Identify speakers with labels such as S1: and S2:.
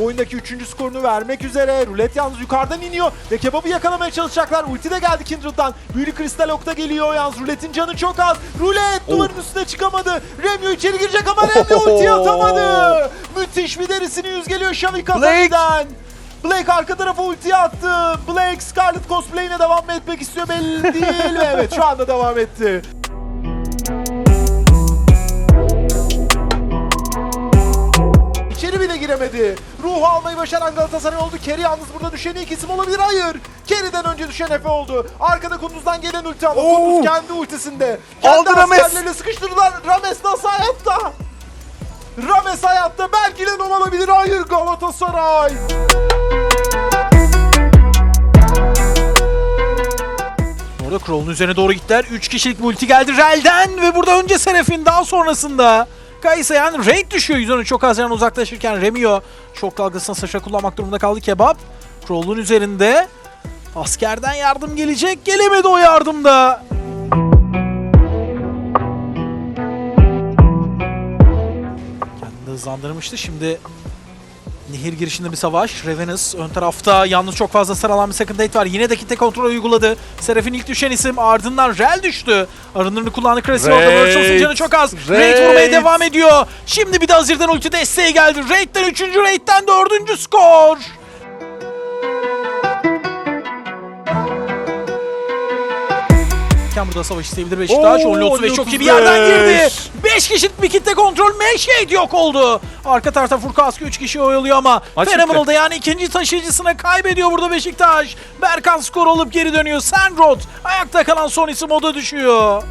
S1: buradaki üçüncü skorunu vermek üzere. Rulet yalnız yukarıdan iniyor ve kebabı yakalamaya çalışacaklar. Ulti de geldi Kindred'dan. Büyülü kristal okta geliyor yalnız. Rulet'in canı çok az. Rulet duvarın üstüne çıkamadı. Remyo içeri girecek ama Remyo ulti atamadı. Müthiş bir derisini yüz geliyor Şavi Kazani'den. Blake arka tarafa ulti attı. Blake Scarlet cosplay'ine devam etmek istiyor belli değil ve evet şu anda devam etti. Giremedi. Ruhu almayı başaran Galatasaray oldu. Kerry yalnız burada düşen ilk isim olabilir. Hayır. Kerry'den önce düşen Efe oldu. Arkada Kunduz'dan gelen ulti ama
S2: Oo.
S1: Kunduz kendi ultisinde. Kendi
S2: Aldı Rames.
S1: askerleriyle sıkıştırdılar. Rames nasıl hayatta? Rames hayatta. Belki de olabilir. Hayır Galatasaray.
S3: Orada Krol'un üzerine doğru gittiler. 3 kişilik multi geldi Rel'den ve burada önce Seraf'in daha sonrasında Kaysayan raid düşüyor. Yüzünü çok az yana uzaklaşırken Remio çok dalgasına sıçra kullanmak durumunda kaldı Kebap. Krol'un üzerinde askerden yardım gelecek. Gelemedi o yardımda. Kendini hızlandırmıştı. Şimdi Nehir girişinde bir savaş. Revenus ön tarafta yalnız çok fazla sıralan bir second date var. Yine de kitle kontrol uyguladı. Seraph'in ilk düşen isim ardından Rel düştü. Arınlarını kullandı Cressy orada. Virtuals'ın canı çok az. Raid,
S2: Raid.
S3: vurmaya devam ediyor. Şimdi bir de Azir'den ulti desteği geldi. Raid'den 3. Raid'den 4. skor. Ken burada savaş isteyebilir Beşiktaş.
S2: Oo,
S3: Only 35 çok iyi bir
S2: 35.
S3: yerden girdi. 5 kişilik bir kitle kontrol. Meşhade yok oldu. Arka tarafta Furkaski 3 kişi oyalıyor ama Phenomenal'da yani ikinci taşıyıcısına kaybediyor burada Beşiktaş. Berkan skor alıp geri dönüyor. Sandrot ayakta kalan son isim o da düşüyor.